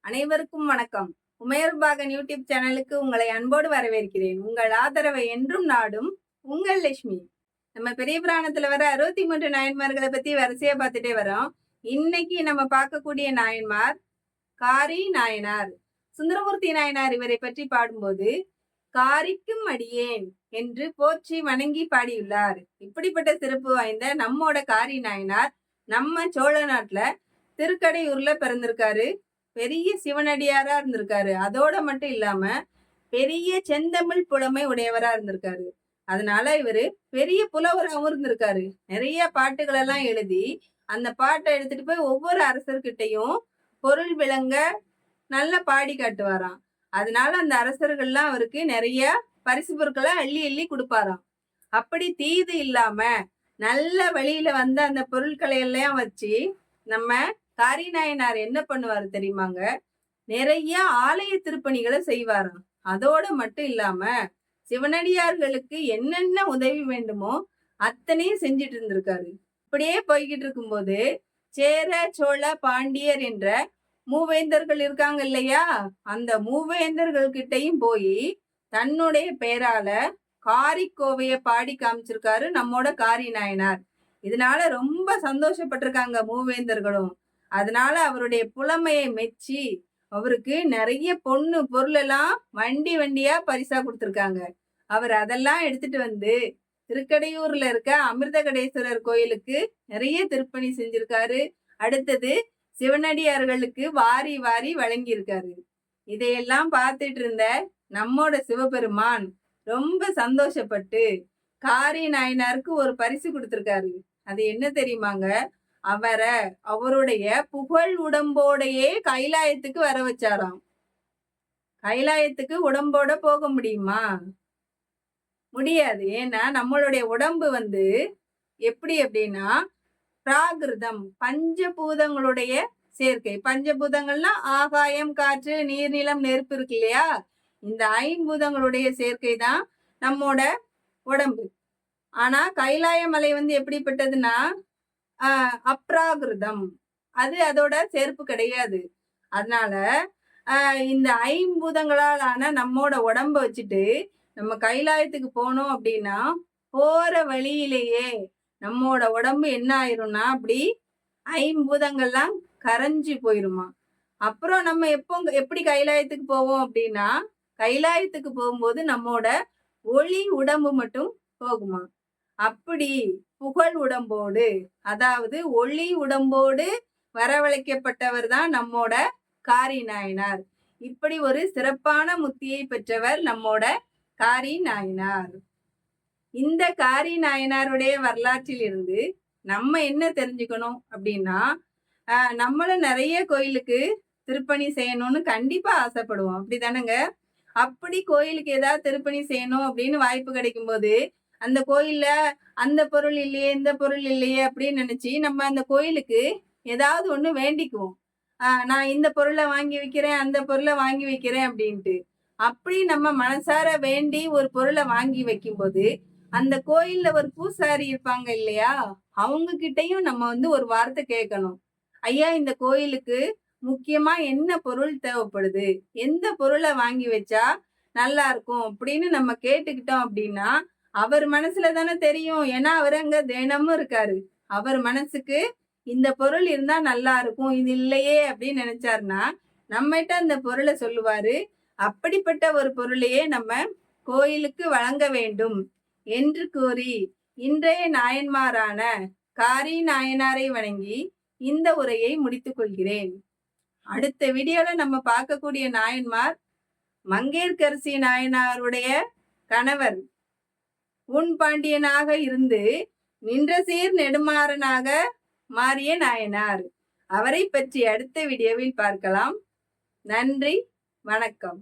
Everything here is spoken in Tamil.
அனைவருக்கும் வணக்கம். உமையர்பாகன் யூடியூப் சேனலுக்கு உங்களை அன்போடு வரவேற்கிறேன். உங்கள் ஆதரவை என்றும் நாடும் உங்கள் லட்சுமி. நம்ம பெரிய புராணத்துல வர அறுபத்தி மூன்று நாயன்மார்களை பத்தி வரிசையா பார்த்துட்டே வரோம். இன்னைக்கு நம்ம பார்க்கக்கூடிய நாயன்மார் காரி நாயனார். சுந்தரமூர்த்தி நாயனார் இவரை பற்றி பாடும்போது காரிக்கும் அடியேன் என்று போற்றி வணங்கி பாடியுள்ளார். இப்படிப்பட்ட சிறப்பு வாய்ந்த நம்மோட காரி நாயனார் நம்ம சோழ நாட்டுல திருக்கடையூர்ல பிறந்திருக்காரு. பெரிய சிவனடியாரா இருந்திருக்காரு. அதோட மட்டும் இல்லாம பெரிய செந்தமிழ் புலமை உடையவரா இருந்திருக்காரு. அதனால இவரு பெரிய புலவராகவும் இருந்திருக்காரு. நிறைய பாட்டுகள் எல்லாம் எழுதி அந்த பாட்டை எடுத்துட்டு போய் ஒவ்வொரு அரசர்கிட்டையும் பொருள் விளங்க நல்லா பாடி காட்டுவாராம். அதனால அந்த அரசர்கள்லாம் அவருக்கு நிறைய பரிசு பொருட்களை அள்ளி அள்ளி கொடுப்பாராம். அப்படி தீது இல்லாம நல்ல வழியில வந்த அந்த பொருட்களை எல்லாம் வச்சு நம்ம காரிநாயனார் என்ன பண்ணுவாரு தெரியுமாங்க? நிறைய ஆலய திருப்பணிகளை செய்வாராம். அதோட மட்டும் இல்லாம சிவனடியார்களுக்கு என்னென்ன உதவி வேண்டுமோ அத்தனையும் செஞ்சிட்டு இருந்திருக்காரு. இப்படியே போய்கிட்டு இருக்கும்போது சேர சோழ பாண்டியர் என்ற மூவேந்தர்கள் இருக்காங்க இல்லையா? அந்த மூவேந்தர்கள் கிட்டையும் போய் தன்னுடைய பெயரால காரிக்கோவைய பாடி காமிச்சிருக்காரு நம்மோட காரி நாயனார். இதனால ரொம்ப சந்தோஷப்பட்டிருக்காங்க மூவேந்தர்களும். அதனால அவருடைய புலமையை மெச்சி அவருக்கு நிறைய பொண்ணு பொருள் எல்லாம் வண்டி வண்டியா பரிசா கொடுத்துருக்காங்க. அவர் அதெல்லாம் எடுத்துட்டு வந்து திருக்கடையூர்ல இருக்க அமிர்தகடேஸ்வரர் கோயிலுக்கு நிறைய திருப்பணி செஞ்சிருக்காரு. அடுத்தது சிவனடியார்களுக்கு வாரி வாரி வழங்கியிருக்காரு. இதையெல்லாம் பார்த்துட்டு இருந்த நம்மோட சிவபெருமான் ரொம்ப சந்தோஷப்பட்டு காரி நாயனாருக்கு ஒரு பரிசு கொடுத்துருக்காரு. அது என்ன தெரியுமாங்க? அவரை அவருடைய புகழ் உடம்போடையே கைலாயத்துக்கு வர வச்சாராம். கைலாயத்துக்கு உடம்போட போக முடியுமா? முடியாது. ஏன்னா நம்மளுடைய உடம்பு வந்து எப்படி அப்படின்னா பிராகிருதம் பஞ்சபூதங்களுடைய சேர்க்கை. பஞ்சபூதங்கள்னா ஆகாயம் காற்று நீர் நிலம் நெருப்பு இருக்கு இல்லையா? இந்த ஐம்பூதங்களுடைய சேர்க்கை தான் நம்மோட உடம்பு. ஆனா கைலாய மலை வந்து எப்படிப்பட்டதுன்னா அப்ராகிருதம். அது அதோட சேர்ப்பு கிடையாது. அதனால இந்த ஐம்பூதங்களால் ஆன நம்மோட உடம்ப வச்சுட்டு நம்ம கைலாயத்துக்கு போனோம் அப்படின்னா போற வழியிலேயே நம்மோட உடம்பு என்ன ஆயிரும்னா அப்படி ஐம்பூதங்கள்லாம் கரைஞ்சி போயிருமா. அப்புறம் நம்ம எப்போ எப்படி கைலாயத்துக்கு போவோம் அப்படின்னா கைலாயத்துக்கு போகும்போது நம்மோட ஒளி உடம்பு மட்டும் போகுமா. அப்படி புகழ் உடம்போடு. அதாவது ஒளி உடம்போடு வரவழைக்கப்பட்டவர் தான் நம்மோட காரி நாயனார். இப்படி ஒரு சிறப்பான முத்தியை பெற்றவர் நம்மோட காரி நாயனார். இந்த காரி நாயனாருடைய வரலாற்றில் இருந்து நம்ம என்ன தெரிஞ்சுக்கணும் அப்படின்னா ஆஹ் நம்மளும் நிறைய கோயிலுக்கு திருப்பணி செய்யணும்னு கண்டிப்பா ஆசைப்படுவோம். அப்படிதானங்க? அப்படி கோயிலுக்கு ஏதாவது திருப்பணி செய்யணும் அப்படின்னு வாய்ப்பு கிடைக்கும் போது அந்த கோயில்ல அந்த பொருள் இல்லையே இந்த பொருள் இல்லையே அப்படின்னு நினைச்சு நம்ம அந்த கோயிலுக்கு ஏதாவது ஒண்ணு வேண்டிக்குவோம். ஆஹ் நான் இந்த பொருளை வாங்கி வைக்கிறேன் அந்த பொருளை வாங்கி வைக்கிறேன் அப்படின்ட்டு. அப்படி நம்ம மனசார வேண்டி ஒரு பொருளை வாங்கி வைக்கும்போது அந்த கோயில்ல ஒரு பூசாரி இருப்பாங்க இல்லையா அவங்க கிட்டையும் நம்ம வந்து ஒரு வார்த்தை கேட்கணும். ஐயா இந்த கோயிலுக்கு முக்கியமா என்ன பொருள் தேவைப்படுது? எந்த பொருளை வாங்கி வச்சா நல்லா இருக்கும் அப்படின்னு நம்ம கேட்டுக்கிட்டோம் அப்படின்னா அவர் மனசுல தானே தெரியும். ஏன்னா அவர் அங்க தினமும் இருக்காரு. அவர் மனசுக்கு இந்த பொருள் இருந்தா நல்லா இருக்கும் இது இல்லையே அப்படின்னு நினைச்சாருன்னா நம்மகிட்ட அந்த பொருளை சொல்லுவாரு. அப்படிப்பட்ட ஒரு பொருளையே நம்ம கோயிலுக்கு வழங்க வேண்டும் என்று கூறி இன்றைய நாயன்மாரான காரி நாயனாரை வணங்கி இந்த உரையை முடித்துக் கொள்கிறேன். அடுத்த வீடியோல நம்ம பார்க்கக்கூடிய நாயன்மார் மங்கேற்கரசி நாயனாருடைய கணவர் உன் பாண்டியனாக இருந்து நின்ற சீர் நெடுமாறனாக மாறிய நாயனார். அவரை பற்றி அடுத்த வீடியோவில் பார்க்கலாம். நன்றி வணக்கம்.